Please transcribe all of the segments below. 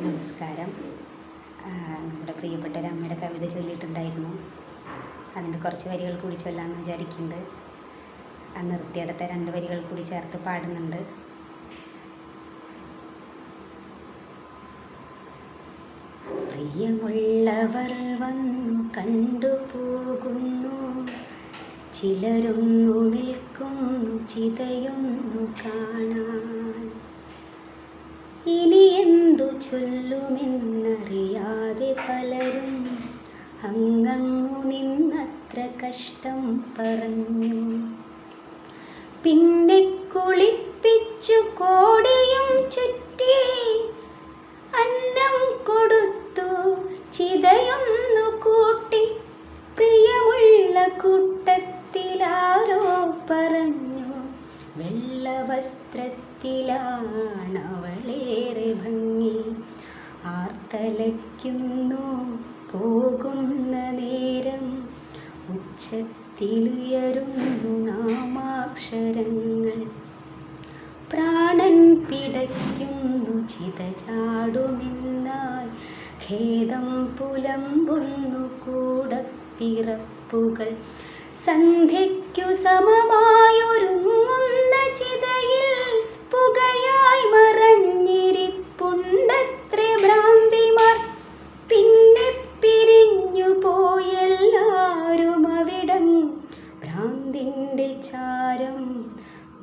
നമസ്കാരം. നമ്മുടെ പ്രിയപ്പെട്ട ഒരു അമ്മയുടെ കവിത ചൊല്ലിയിട്ടുണ്ടായിരുന്നു. അതിന്റെ കുറച്ച് വരികൾ കൂടി ചൊല്ലാമെന്ന് വിചാരിക്കുന്നുണ്ട്. ആ നിർത്തിയെടുത്ത രണ്ട് വരികൾ കൂടി ചേർത്ത് പാടുന്നുണ്ട്. പ്രിയമുള്ളവർ വന്നു കണ്ടുപോകുന്നു ചിലരൊന്നു നിൽക്കുന്നു ചിതയൊന്നു കാണാൻ. ഇനി ചൊല്ലുമെന്നറിയാതെ പലരും അങ്ങങ്ങു നിന്നത്ര കഷ്ടം പറഞ്ഞു. പിന്നെ കുളിപ്പിച്ചു കോടിയും ചുറ്റി അന്നം കൊടുത്തു ചിതയൊന്നു കൂട്ടി പ്രിയമുള്ള കൂട്ടത്തിലാരോ പറഞ്ഞു. വെള്ള വസ്ത്രത്തിലാണവളേറെ ഭംഗി. ആർത്തലയ്ക്കുന്നു പോകുന്ന നേരം ഉച്ചത്തിലുയരുന്നു നാമാക്ഷരങ്ങൾ. പ്രാണൻ പിടയ്ക്കുന്നു ചിത ചാടുമെന്നാൽ ഖേദം പുലമ്പുന്നു കൂടപ്പിറപ്പുകൾ. സന്ധ്യയ്ക്കു സമമായൊരുങ്ങുന്ന ചിതയിൽ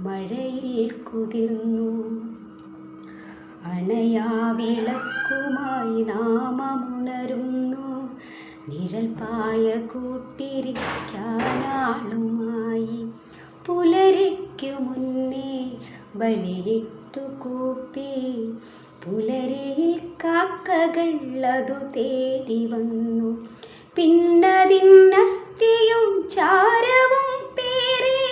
മഴയിൽ കുതിർന്നു. അണയാവിളക്കുമായി നാമമുണരുന്നു. നിഴൽ പായ കൂട്ടിരിക്കാനാളുമായി. പുലരിക്കു മുന്നേ ബലിയിട്ടു കൂപ്പി. പുലരിയിൽ കാക്കകൾ അതു തേടി വന്നു. പിന്നതിന്നസ്ഥിയും ചാരവും പേറി.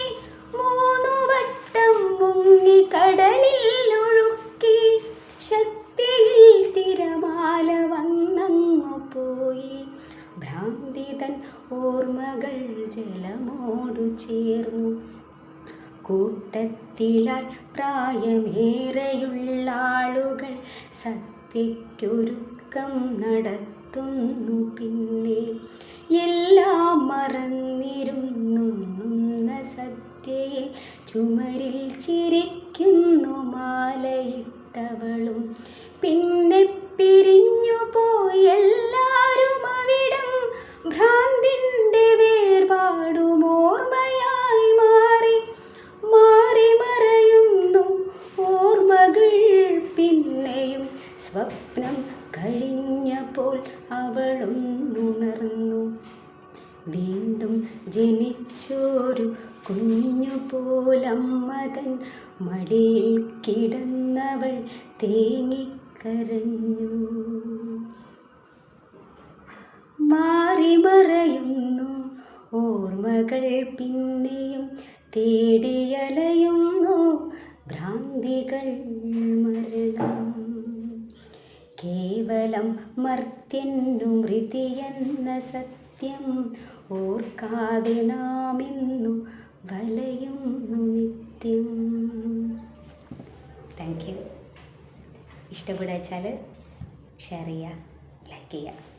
പോയി. ഭ്രാന്തിതൻ ഓർമ്മകൾ ജലമോടു ചേർന്നു. കൂട്ടത്തിലായി പ്രായമേറെയുള്ള ആളുകൾ സത്യയ്ക്കൊരുക്കം നടത്തുന്നു പിന്നെ. എല്ലാം മറന്നിരുന്നുണ്ണുന്ന സത്യയിൽ ചുമരിൽ ചിരിക്കുന്നു മാലയിട്ടവളും. പിന്നെ ഭ്രാന്തിന്റെ വേർപാടും ഓർമ്മയായി മാറി മാറി മറയുന്നു ഓർമ്മകൾ. പിന്നെയും സ്വപ്നം കഴിഞ്ഞപ്പോൾ അവളൊന്നുണർന്നു. വീണ്ടും ജനിച്ചോരു കുഞ്ഞു പോലമ്മതൻ മടിയിൽ കിടന്നവൾ തേങ്ങിക്കരഞ്ഞു. മാറി മറയുന്നു. ഓർമ്മകൾ പിന്നെയും തേടിയലയുന്നു ഭ്രാന്തികൾ മരണം. കേവലം മർത്യന്നു മൃതിയെന്ന സത്യം ഓർക്കാതെ നാം ഇന്നു വലയുന്നു നിത്യം. Thank you. ഇഷ്ടപ്പെടുക വെച്ചാൽ ഷെയർ ചെയ്യുക ലൈക്ക് ചെയ്യുക.